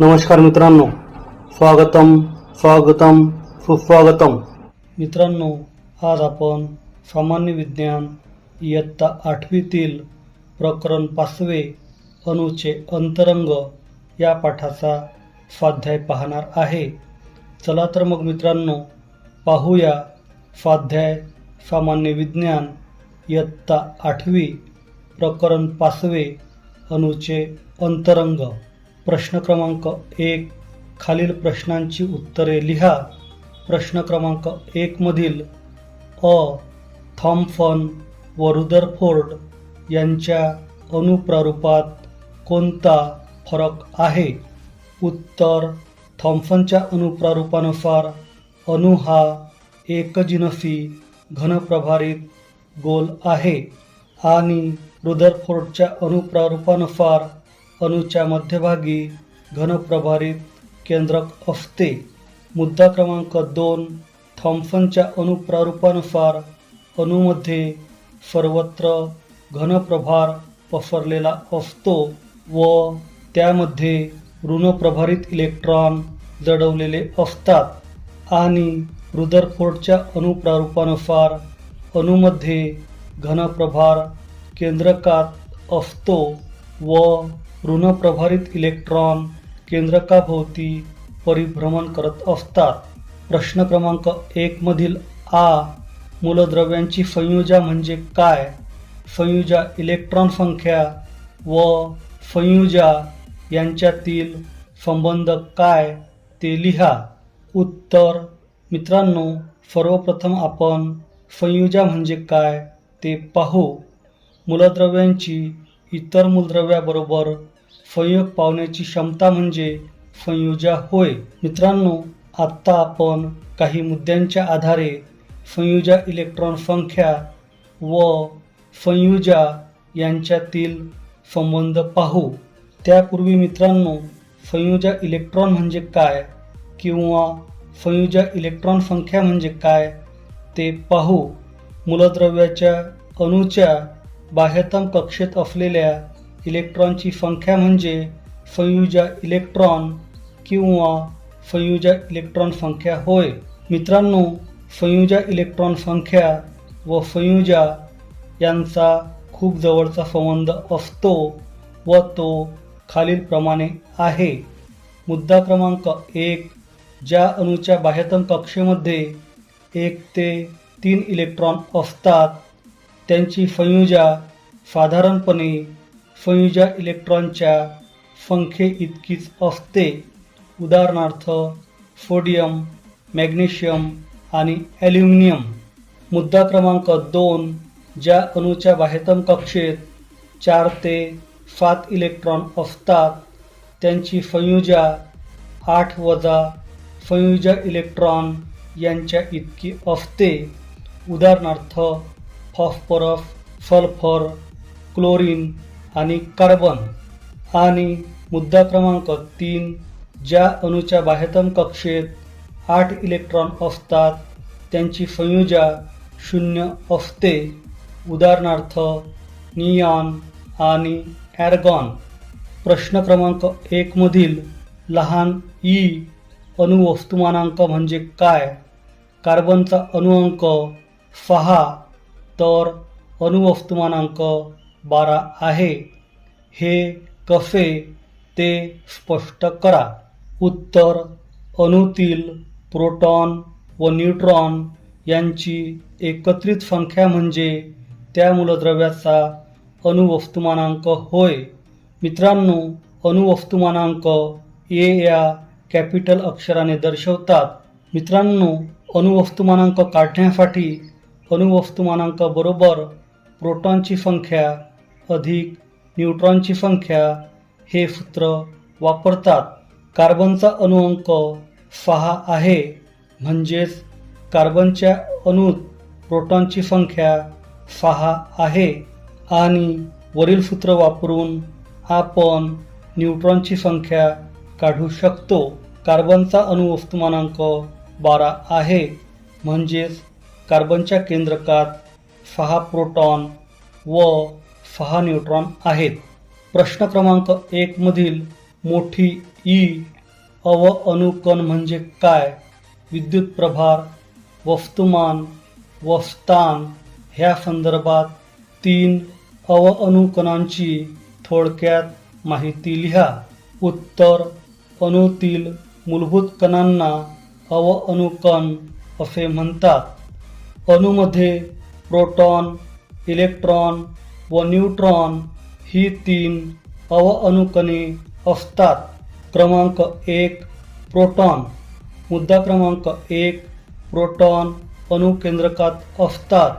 नमस्कार मित्रांनो. स्वागतम स्वागतम सुस्वागतम. मित्रांनो आज आपण सामान्य विज्ञान इयत्ता आठवीतील प्रकरण पाचवे अणूचे अंतरंग या पाठाचा स्वाध्याय पाहणार आहे. चला तर मग मित्रांनो पाहूया स्वाध्याय सामान्य विज्ञान इयत्ता आठवी प्रकरण पाचवे अणूचे अंतरंग. प्रश्न क्रमांक एक खालील प्रश्नांची उत्तरे लिहा. प्रश्न क्रमांक एकमधील अ थॉम्फन व रुदरफोर्ड यांच्या अनुप्रारूपात कोणता फरक आहे? उत्तर थॉम्फनच्या अनुप्रारूपानुसार अणु हा एकजिनसी घनप्रभारित गोल आहे आणि रुदरफोर्डच्या अनुप्रारूपानुसार अणूच्या मध्यभागी घनप्रभारित केंद्रक असते मुद्दा क्रमांक दोन थॉम्पसनच्या अणुप्रारूपानुसार अणूमध्ये सर्वत्र घनप्रभार पसरलेला असतो व त्यामध्ये ऋणप्रभारित इलेक्ट्रॉन जडवलेले असतात आणि रुदरफोर्डच्या अणुप्रारूपानुसार अणूमध्ये घनप्रभार केंद्रकात असतो व ऋणप्रभारित इलेक्ट्रॉन केंद्रकाभोवती परिभ्रमण करत असतात. प्रश्न क्रमांक एकमधील आ मूलद्रव्यांची संयुजा म्हणजे काय? संयुजा इलेक्ट्रॉन संख्या व संयुजा यांच्यातील संबंध काय ते लिहा. उत्तर मित्रांनो सर्वप्रथम आपण संयुजा म्हणजे काय ते पाहू. मूलद्रव्यांची इतर मूलद्रव्याबरोबर संयोग पावण्याची क्षमता म्हणजे संयुजा होय. मित्रांनो आत्ता आपण काही मुद्द्यांच्या आधारे संयुजा इलेक्ट्रॉन संख्या व संयुजा यांच्यातील संबंध पाहू. त्यापूर्वी मित्रांनो संयुजा इलेक्ट्रॉन म्हणजे काय किंवा संयुजा इलेक्ट्रॉन संख्या म्हणजे काय ते पाहू. मूलद्रव्याच्या अणूच्या बाह्यतम कक्षेत असलेल्या इलेक्ट्रॉनची संख्या म्हणजे संयुजा इलेक्ट्रॉन किंवा संयुजा इलेक्ट्रॉन संख्या होय. मित्रांनो संयुजा इलेक्ट्रॉन संख्या व संयुजा यांचा खूप जवळचा संबंध असतो व तो खालीलप्रमाणे आहे. मुद्दा क्रमांक एक ज्या अणूच्या बाह्यतम कक्षेमध्ये एक ते तीन इलेक्ट्रॉन असतात त्यांची संयुजा साधारणपणे संयुजा इलेक्ट्रॉनच्या संख्ये इतकीच असते. उदाहरणार्थ सोडियम मॅग्नेशियम आणि ॲल्युमिनियम मुद्दा क्रमांक दोन ज्या अणूच्या बाह्यतम कक्षेत चार ते सात इलेक्ट्रॉन असतात त्यांची संयुजा आठ वजा संयुजा इलेक्ट्रॉन यांच्या इतकी असते. उदाहरणार्थ फॉस्फरस सल्फर क्लोरीन आणि कार्बन आणि मुद्दा क्रमांक तीन ज्या अणूच्या बाह्यतम कक्षेत आठ इलेक्ट्रॉन असतात त्यांची संयुजा शून्य असते. उदाहरणार्थ नियॉन आणि ॲरगॉन. प्रश्न क्रमांक एकमधील लहान ई अणुवस्तुमानांक म्हणजे काय? कार्बनचा अणुअंक सहा तर अणुवस्तुमानांक बारा आहे. हे कसे? ते स्पष्ट करा. उत्तर अणूतील प्रोटॉन व न्यूट्रॉन यांची एकत्रित संख्या म्हणजे त्या मूलद्रव्याचा अणुवस्तुमानांक होय. मित्रांनो अणुवस्तुमानांक ए या कॅपिटल अक्षराने दर्शवतात. मित्रांनो अणुवस्तुमानांक काढण्यासाठी अणुवस्तुमानांक बरोबर प्रोटॉनची संख्या अधिक न्यूट्रॉनची संख्या हे सूत्र वापरतात. कार्बनचा अणुअंक सहा आहे. म्हणजेच कार्बनच्या अणूत प्रोटॉनची संख्या सहा आहे. आणि वरील सूत्र वापरून आपण न्यूट्रॉनची संख्या काढू शकतो. कार्बनचा अणुवस्तुमानांक बारा आहे. म्हणजेच कार्बनच्या केंद्रकात सहा प्रोटॉन व सहा न्यूट्रॉन आहेत. प्रश्न क्रमांक एकमधील मोठी ई अव अनुकण म्हणजे काय? विद्युत प्रभार वस्तुमान व स्थान ह्या संदर्भात तीन अव अनुकणांची थोडक्यात माहिती लिहा. उत्तर अणूतील मूलभूत कणांना अव अनुकण असे म्हणतात. अणूमध्ये प्रोटॉन इलेक्ट्रॉन व न्यूट्रॉन ही तीन अवअनुकणे असतात. क्रमांक एक प्रोटॉन. मुद्दा क्रमांक एक प्रोटॉन अणुकेंद्रकात असतात.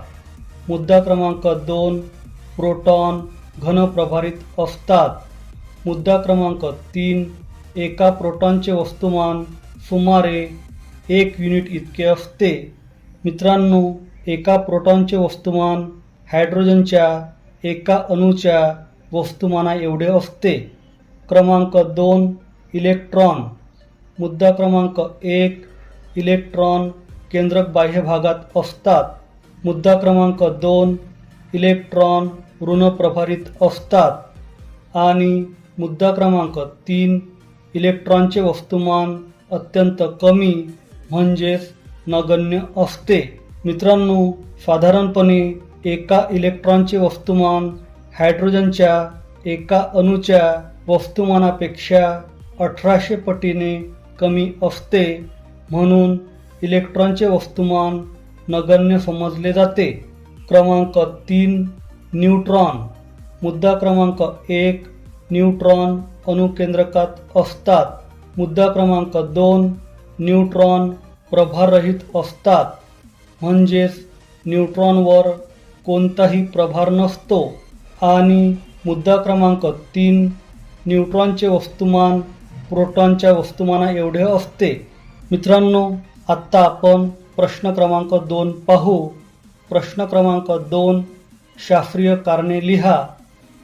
मुद्दा क्रमांक दोन प्रोटॉन घनप्रभारित असतात. मुद्दा क्रमांक तीन एका प्रोटॉनचे वस्तुमान सुमारे एक युनिट इतके असते. मित्रांनो एका प्रोटॉनचे वस्तुमान हायड्रोजनच्या एका अणूच्या वस्तुमाना एवढे असते. क्रमांक दोन इलेक्ट्रॉन. मुद्दा क्रमांक एक इलेक्ट्रॉन केंद्रक बाह्य भागात असतात. मुद्दा क्रमांक दोन इलेक्ट्रॉन ऋण प्रभारित असतात. आणि मुद्दा क्रमांक तीन इलेक्ट्रॉनचे वस्तुमान अत्यंत कमी म्हणजेच नगण्य असते. मित्रांनो साधारणपणे एका इलेक्ट्रॉनचे वस्तुमान हायड्रोजनच्या एका अणूच्या वस्तुमानापेक्षा अठराशे पटीने कमी असते. म्हणून इलेक्ट्रॉनचे वस्तुमान नगण्य समजले जाते. क्रमांक तीन न्यूट्रॉन. मुद्दा क्रमांक एक न्यूट्रॉन अणुकेंद्रकात असतात. मुद्दा क्रमांक दोन न्यूट्रॉन प्रभाररहित असतात. म्हणजेच न्यूट्रॉनवर कोणताही प्रभार नसतो. आणि मुद्दा क्रमांक तीन न्यूट्रॉनचे वस्तुमान प्रोटॉनच्या वस्तुमाना एवढे असते. मित्रांनो आत्ता आपण प्रश्न क्रमांक दोन पाहू. प्रश्न क्रमांक दोन शास्त्रीय कारणे लिहा.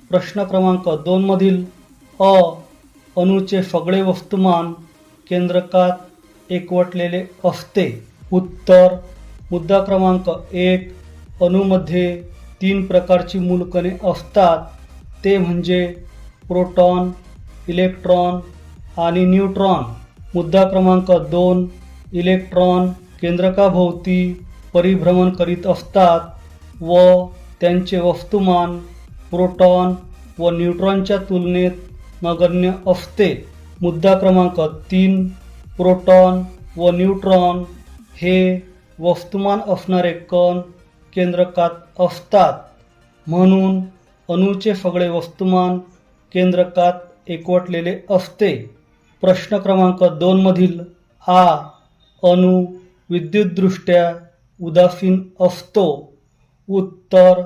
प्रश्न क्रमांक दोनमधील अ अणूचे सगळे वस्तुमान केंद्रकात एकवटलेले असते. उत्तर मुद्दा क्रमांक एक अणूमध्ये तीन प्रकारची मूलकणे असतात. ते म्हणजे प्रोटॉन इलेक्ट्रॉन आणि न्यूट्रॉन. मुद्दा क्रमांक दोन इलेक्ट्रॉन केंद्रकाभोवती परिभ्रमण करीत असतात व त्यांचे वस्तुमान प्रोटॉन व न्यूट्रॉनच्या तुलनेत नगण्य असते. मुद्दा क्रमांक तीन प्रोटॉन व न्यूट्रॉन हे वस्तुमान असणारे कण केंद्रकात असतात. म्हणून अणूचे सगळे वस्तुमान केंद्रकात एकवटलेले असते. प्रश्न क्रमांक दोनमधील आ अणू विद्युतदृष्ट्या उदासीन असतो. उत्तर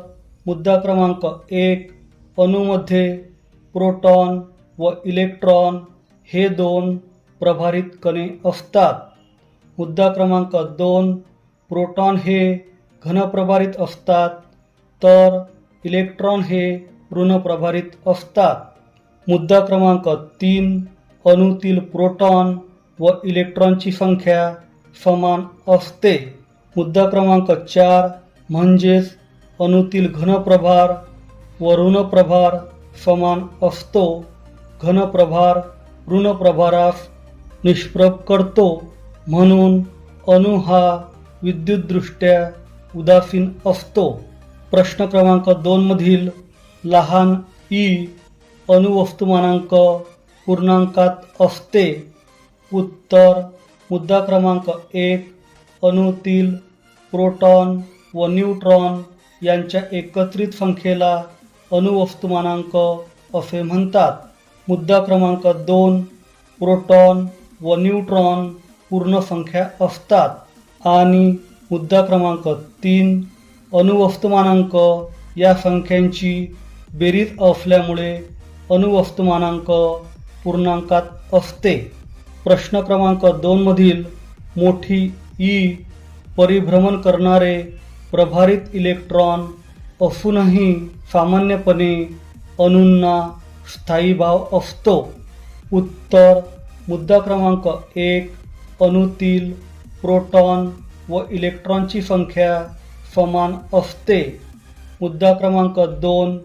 मुद्दा क्रमांक एक अणूमध्ये प्रोटॉन व इलेक्ट्रॉन हे दोन प्रभारित कणे असतात. मुद्दा क्रमांक दोन प्रोटॉन हे घनप्रभारित असतात तर इलेक्ट्रॉन हे ऋणप्रभारित असतात. मुद्दा क्रमांक तीन अणूतील प्रोटॉन व इलेक्ट्रॉनची संख्या समान असते. मुद्दा क्रमांक चार म्हणजेच अणूतील घनप्रभार व ऋणप्रभार समान असतो. घनप्रभार ऋणप्रभारास निष्प्रभ करतो म्हणून अणू हा विद्युतदृष्ट्या उदासीन असतो. प्रश्न क्रमांक दोनमधील लहान ई अणुवस्तुमानांक पूर्णांकात असते. उत्तर मुद्दा क्रमांक एक अणूतील प्रोटॉन व न्यूट्रॉन यांच्या एकत्रित संख्येला अणुवस्तुमानांक असे म्हणतात. मुद्दा क्रमांक दोन प्रोटॉन व न्यूट्रॉन पूर्ण संख्या असतात. आणि मुद्दा क्रमांक तीन अणुवस्तुमानांक या संख्यांची बेरीज असल्यामुळे अणुवस्तुमानांक पूर्णांकात असते. प्रश्न क्रमांक दोनमधील मोठी ई परिभ्रमण करणारे प्रभारित इलेक्ट्रॉन असूनही सामान्यपणे अणूंना स्थायी भाव असतो. उत्तर मुद्दा क्रमांक एक अणूतील प्रोटॉन व इलेक्ट्रॉनची संख्या समान असते. मुद्दा क्रमांक दोन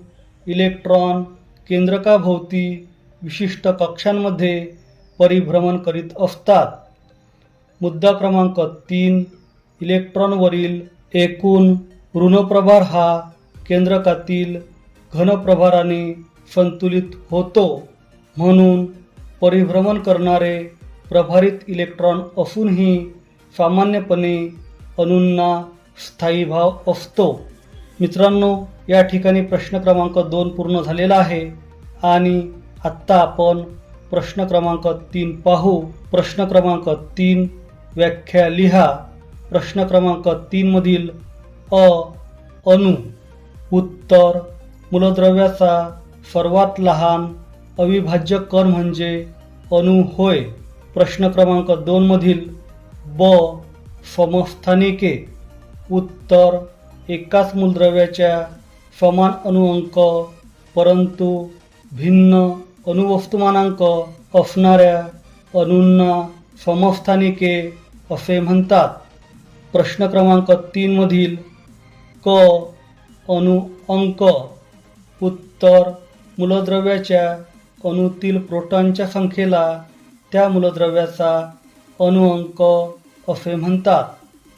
इलेक्ट्रॉन केंद्रकाभोवती विशिष्ट कक्षांमध्ये परिभ्रमण करीत असतात. मुद्दा क्रमांक तीन इलेक्ट्रॉनवरील एकूण ऋणप्रभार हा केंद्रकातील घनप्रभाराने संतुलित होतो. म्हणून परिभ्रमण करणारे प्रभारित इलेक्ट्रॉन असूनही सामान्यपणे अणूंना स्थायी भाव असतो. मित्रांनो या ठिकाणी प्रश्न क्रमांक दोन पूर्ण झालेला आहे आणि आत्ता आपण प्रश्न क्रमांक तीन पाहू. प्रश्न क्रमांक तीन व्याख्या लिहा. प्रश्न क्रमांक तीनमधील अ अणू उत्तर मूलद्रव्याचा सर्वात लहान अविभाज्य कण म्हणजे अणू होय. प्रश्न क्रमांक दोनमधील ब समस्थानिके उत्तर एकाच मूलद्रव्याच्या समान अणुअंक परंतु भिन्न अणुवस्तुमानांक असणाऱ्या अणूंना समस्थानिके असे म्हणतात. प्रश्न क्रमांक तीनमधील क अणुअंक उत्तर मूलद्रव्याच्या अणुतील प्रोटॉनच्या संख्येला त्या मूलद्रव्याचा अणुअंक असे म्हणतात.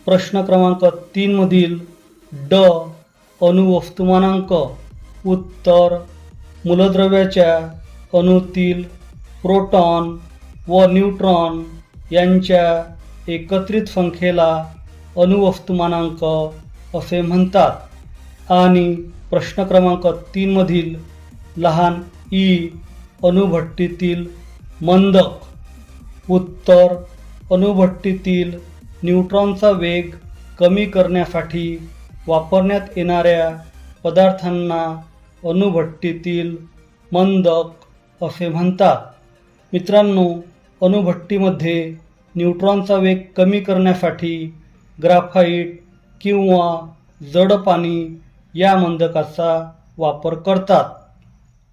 प्रश्न क्रमांक तीनमधील ड अणुवस्तुमानांक उत्तर मूलद्रव्याच्या अणूतील प्रोटॉन व न्यूट्रॉन यांच्या एकत्रित संख्येला अणुवस्तुमानांक असे म्हणतात. आणि प्रश्न क्रमांक तीनमधील लहान ई अणुभट्टीतील मंदक उत्तर अणुभट्टीतील न्यूट्रॉनचा वेग कमी करण्यासाठी वापरण्यात येणाऱ्या पदार्थांना अणुभट्टीतील मंदक असे म्हणतात. मित्रांनो अणुभट्टीमध्ये न्यूट्रॉनचा वेग कमी करण्यासाठी ग्राफाईट किंवा जड पाणी या मंदकाचा वापर करतात.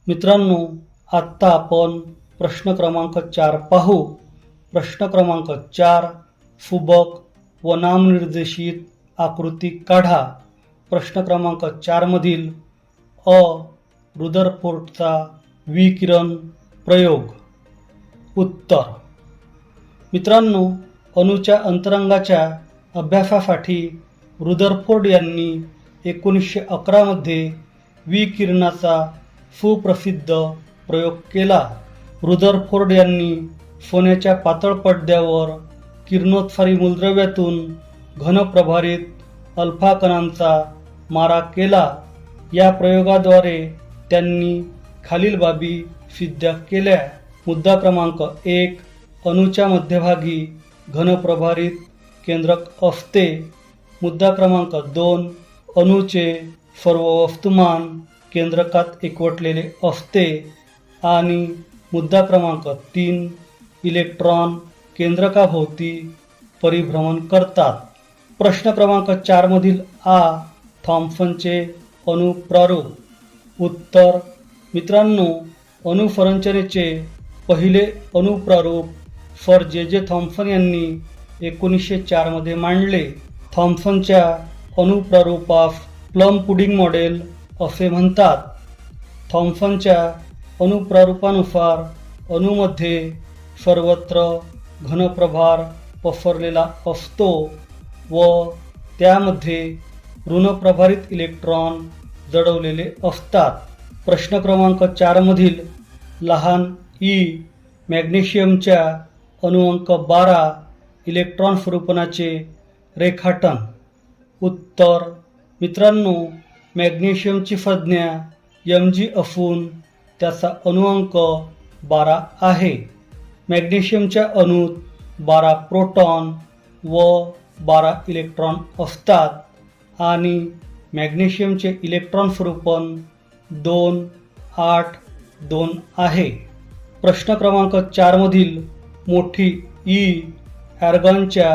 मित्रांनो आत्ता आपण प्रश्न क्रमांक चार पाहू. प्रश्न क्रमांक चार सुबक व नामनिर्देशित आकृती काढा. प्रश्न क्रमांक चारमधील अ रुदरफोर्डचा विकिरण प्रयोग. उत्तर. मित्रांनो अणूच्या अंतरंगाच्या अभ्यासासाठी रुदरफोर्ड यांनी एकोणीसशे अकरामध्ये विकिरणाचा सुप्रसिद्ध प्रयोग केला. रुदरफोर्ड यांनी सोन्याच्या पातळ पडद्यावर किरणोत्सारी मूलद्रव्यातून घनप्रभारित अल्फा कणांचा मारा केला. या प्रयोगाद्वारे त्यांनी खालील बाबी सिद्ध केल्या. मुद्दा क्रमांक एक अणूच्या मध्यभागी घनप्रभारित केंद्रक असते. मुद्दा क्रमांक दोन अणूचे सर्व वस्तुमान केंद्रकात एकवटलेले असते. आणि मुद्दा क्रमांक तीन इलेक्ट्रॉन केंद्रकाभोवती परिभ्रमण करतात? प्रश्न क्रमांक चारमधील आ थॉम्फनचे अणुप्रारूप उत्तर मित्रांनो अणुसंरचनेचे पहिले अणुप्रारूप सर जे जे थॉम्फन यांनी एकोणीसशे चारमध्ये मांडले. थॉम्पसनच्या अणुप्रारूपास प्लम पुडिंग मॉडेल असे म्हणतात. थॉम्पसनच्या अणुप्रारूपानुसार अणूमध्ये सर्वत्र घनप्रभार पसरलेला असतो व त्यामध्ये ऋणप्रभारित इलेक्ट्रॉन जडवलेले असतात. प्रश्न क्रमांक चारमधील लहान ई मॅग्नेशियमच्या अणुअंक बारा इलेक्ट्रॉन स्वरूपणाचे रेखाटन. उत्तर मित्रांनो मॅग्नेशियमची संज्ञा एम जी असून त्याचा अणुअंक बारा आहे. मॅग्नेशियमच्या अणूत बारा प्रोटॉन व बारा इलेक्ट्रॉन असतात आणि मॅग्नेशियमचे इलेक्ट्रॉन स्वरूपण दोन आठ दोन आहे. प्रश्न क्रमांक चारमधील मोठी e ई ॲर्गॉनच्या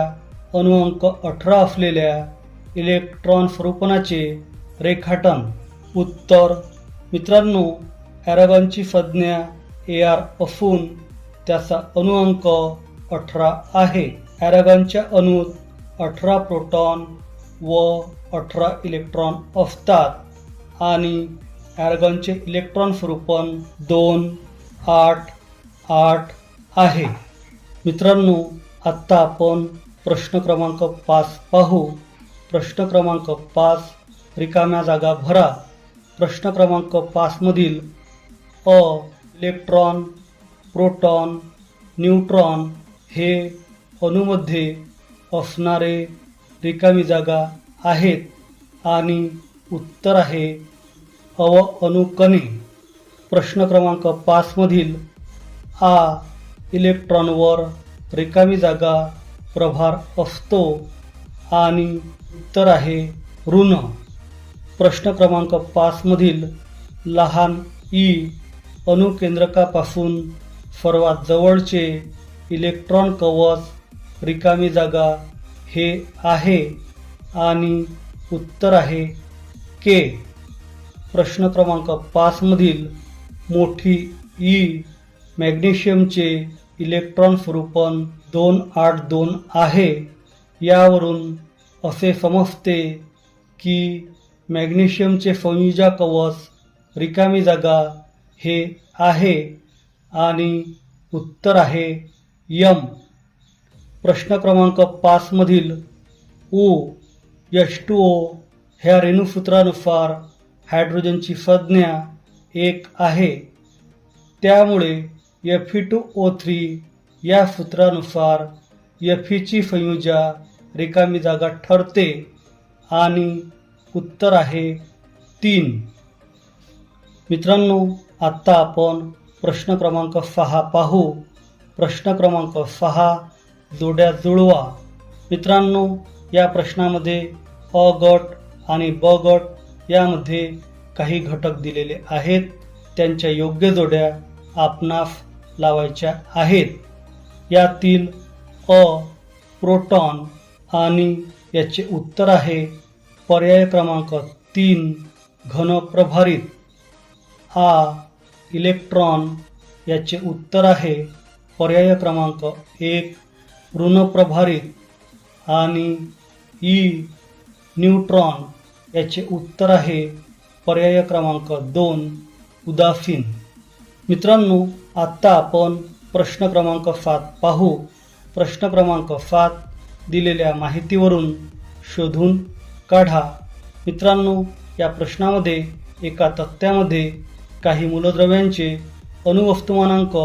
अणुअंक अठरा असलेल्या इलेक्ट्रॉन स्वरूपणाचे रेखाटन. उत्तर मित्रांनो ॲरगॉनची संज्ञा ए आर असून त्याचा अणुअंक अठरा आहे. ॲरगॉनच्या अणूत अठरा प्रोटॉन व अठरा इलेक्ट्रॉन असतात आणि ॲरागॉनचे इलेक्ट्रॉन स्वरूपण दोन आठ आठ आहे. मित्रांनो आत्ता आपण प्रश्न क्रमांक पाच पाहू. प्रश्न क्रमांक पाच रिकाम्या जागा भरा. प्रश्न क्रमांक पाचमधील अ इलेक्ट्रॉन प्रोटॉन न्यूट्रॉन हे अणूमध्ये असणारे रिकामी जागा आहेत आणि उत्तर आहे अव अणुकणे प्रश्न क्रमांक पाचमधील आ इलेक्ट्रॉनवर रिकामी जागा प्रभार असतो आणि उत्तर आहे ऋण. प्रश्न क्रमांक पाचमधील लहान ई अणुकेंद्रकापासून सर्वात जवळचे इलेक्ट्रॉन कवच रिकामी जागा हे आहे आणि उत्तर आहे के प्रश्न क्रमांक पाचमधील मोठी ई मॅग्नेशियमचे इलेक्ट्रॉन स्वरूपन दोन आठ दोन आहे. यावरून असे समजते की मॅग्नेशियमचे संयुजा कवच रिकामी जागा हे आहे. आणि उत्तर आहे यम. प्रश्न क्रमांक पाचमधील ओ यश टू ओ ह्या रेणूसूत्रानुसार हायड्रोजनची संज्ञा एक आहे. त्यामुळे F E two O three या सूत्रानुसार एफ ईची संयुजा रिकामी जागा ठरते आणि उत्तर आहे तीन. मित्रांनो आत्ता आपण प्रश्न क्रमांक सहा पाहू. प्रश्न क्रमांक सहा जोड्या जुळवा. मित्रांनो या प्रश्नामध्ये अ गट आणि ब गट यामध्ये काही घटक दिलेले आहेत. त्यांच्या योग्य जोड्या आपणास लावायच्या आहेत. यातील अ प्रोटॉन आणि याचे उत्तर आहे पर्याय क्रमांक तीन घन प्रभारित. आ इलेक्ट्रॉन याचे उत्तर आहे. पर्याय क्रमांक एक ऋणप्रभारित आणि ई न्यूट्रॉन याचे उत्तर आहे. पर्याय क्रमांक दोन उदासीन. मित्रांनो आत्ता आपण प्रश्न क्रमांक सात पाहू. प्रश्न क्रमांक सात दिलेल्या माहितीवरून शोधून काढा. मित्रांनो या प्रश्नामध्ये एका तक्त्यामध्ये काही मूलद्रव्यांचे अणुवस्तुमानांक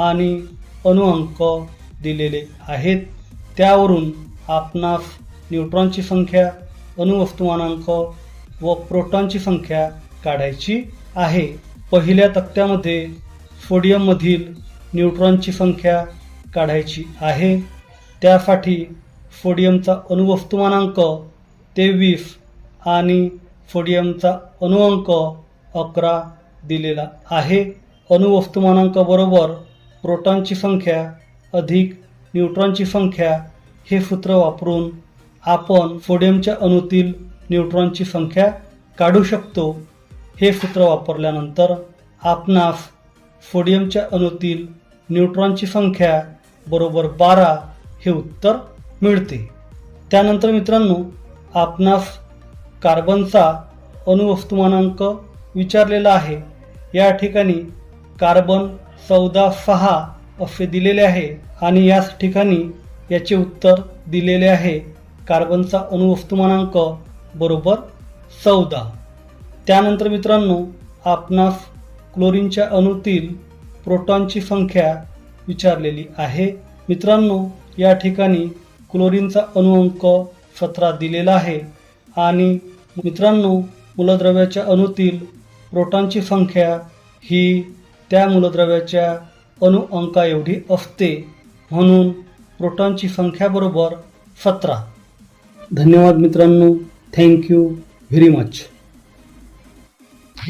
आणि अणुअंक दिलेले आहेत. त्यावरून आपणास न्यूट्रॉनची संख्या अणुवस्तुमानांक व प्रोटॉनची संख्या काढायची आहे. पहिल्या तक्त्यामध्ये सोडियममधील न्यूट्रॉनची संख्या काढायची आहे. त्यासाठी सोडियमचा अणुवस्तुमानांक तेवीस आणि सोडियमचा अणुअंक अकरा दिलेला आहे. अणुवस्तुमानांकाबरोबर प्रोटॉनची संख्या अधिक न्यूट्रॉनची संख्या हे सूत्र वापरून आपण सोडियमच्या अणूतील न्यूट्रॉनची संख्या काढू शकतो. हे सूत्र वापरल्यानंतर आपणास सोडियमच्या अणूतील न्यूट्रॉनची संख्या बरोबर बारा हे उत्तर मिळते. त्यानंतर मित्रांनो आपणास कार्बनचा अणुवस्तुमानांक विचारलेला आहे. या ठिकाणी कार्बन चौदा सहा असे दिलेले आहे आणि याच ठिकाणी याचे उत्तर दिलेले आहे. कार्बनचा अणुवस्तुमानांक बरोबर चौदा. त्यानंतर मित्रांनो आपणास क्लोरीनच्या अणूतील प्रोटॉनची संख्या विचारलेली आहे. मित्रांनो या ठिकाणी क्लोरीनचा अणुअंक सतरा दिलेला आहे. आणि मित्रांनो मूलद्रव्याच्या अणूतील प्रोटॉनची संख्या ही त्या मूलद्रव्याच्या अणुअंका एवढी असते म्हणून प्रोटॉनची संख्या बरोबर सतरा. धन्यवाद मित्रांनो. थँक्यू व्हेरी मच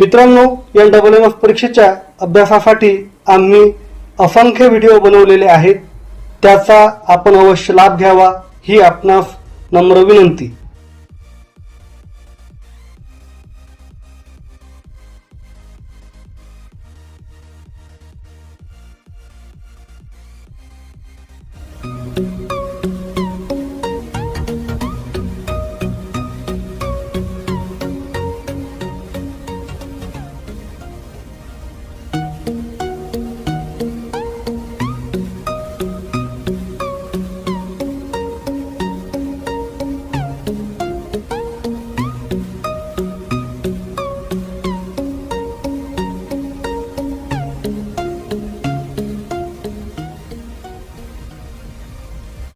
मित्रांनो एल डबल एम एफ परीक्षेच्या अभ्यासासाठी आम्ही असंख्य व्हिडिओ बनवलेले आहेत. त्याचा आपण अवश्य लाभ घ्यावा. ही आपणास नम्र विनंती.